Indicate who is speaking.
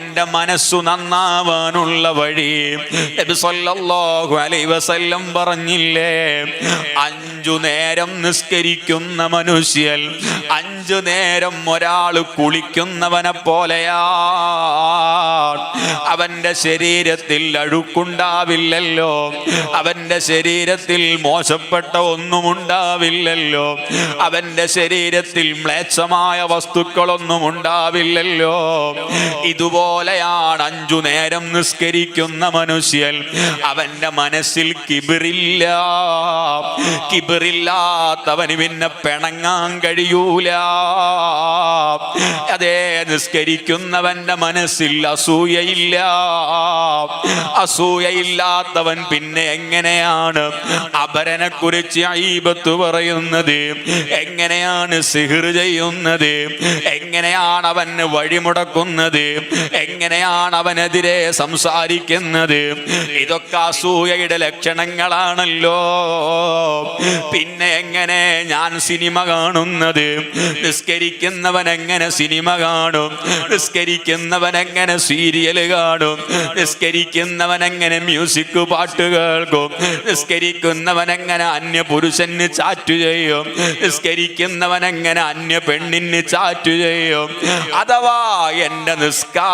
Speaker 1: എന്റെ മനസ്സു നന്നാവാനുള്ള വഴി. വസല്ലം പറഞ്ഞില്ലേ? അഞ്ചു നേരം നിസ്കരിക്കുന്ന മനുഷ്യൻ അഞ്ചു നേരം ഒരാൾ കുളിക്കുന്നവനെ പോലെയാ അവന്റെ ശരീരത്തിൽ അഴുക്കുണ്ടാവില്ലല്ലോ. അവന്റെ ശരീരത്തിൽ മോശപ്പെട്ട ഒന്നും ഉണ്ടാവില്ലല്ലോ അവന്റെ ശരീരത്തിൽ മ്ലേച്ഛമായ വസ്തുക്കളൊന്നും ഉണ്ടാവില്ലല്ലോ. ഇതുപോലെയാണ് അഞ്ചു നേരം നിസ്കരിക്കുന്ന മനുഷ്യൻ. അവന്റെ മനസ്സിൽ കിബിറില്ല. കിബിറില്ലാത്തവന് പിന്നെ പിണങ്ങാൻ കഴിയൂല. അതേ നിസ്കരിക്കുന്നവന്റെ മനസ്സിൽ അസൂയയില്ല. അസൂയയില്ലാത്തവൻ പിന്നെ എങ്ങനെയാണ് അപരനെ കുറിച്ച് അയ്യബത്ത് പറയുന്നത്? എങ്ങനെയാണ് സിഹിർ ചെയ്യുന്നത്? എങ്ങനെയാണ് അവന് വഴിമുടക്കുന്നത്? എങ്ങനെയാണ് അവനെതിരെ സംസാരിക്കുന്നത്? ഇതൊക്കെ അസൂയയുടെ ലക്ഷണങ്ങളാണല്ലോ. പിന്നെ എങ്ങനെ ഞാൻ സിനിമ കാണുന്നത്? നിസ്കരിക്കുന്നവൻ എങ്ങനെ സിനിമ കാണും? നിസ്കരിക്കുന്നവൻ എങ്ങനെ സീരിയൽ കാണും? നിസ്കരിക്കുന്നവൻ എങ്ങനെ മ്യൂസിക് പാട്ട് കേൾക്കും? നിസ്കരിക്കുന്നവൻ എങ്ങനെ അന്യ പുരുഷന് ചാറ്റു ചെയ്യും? നിസ്കരിക്കുന്നവൻ എങ്ങനെ അന്യ പെണ്ണിന് ചാറ്റു ചെയ്യും? അഥവാ എന്റെ നിസ്കാ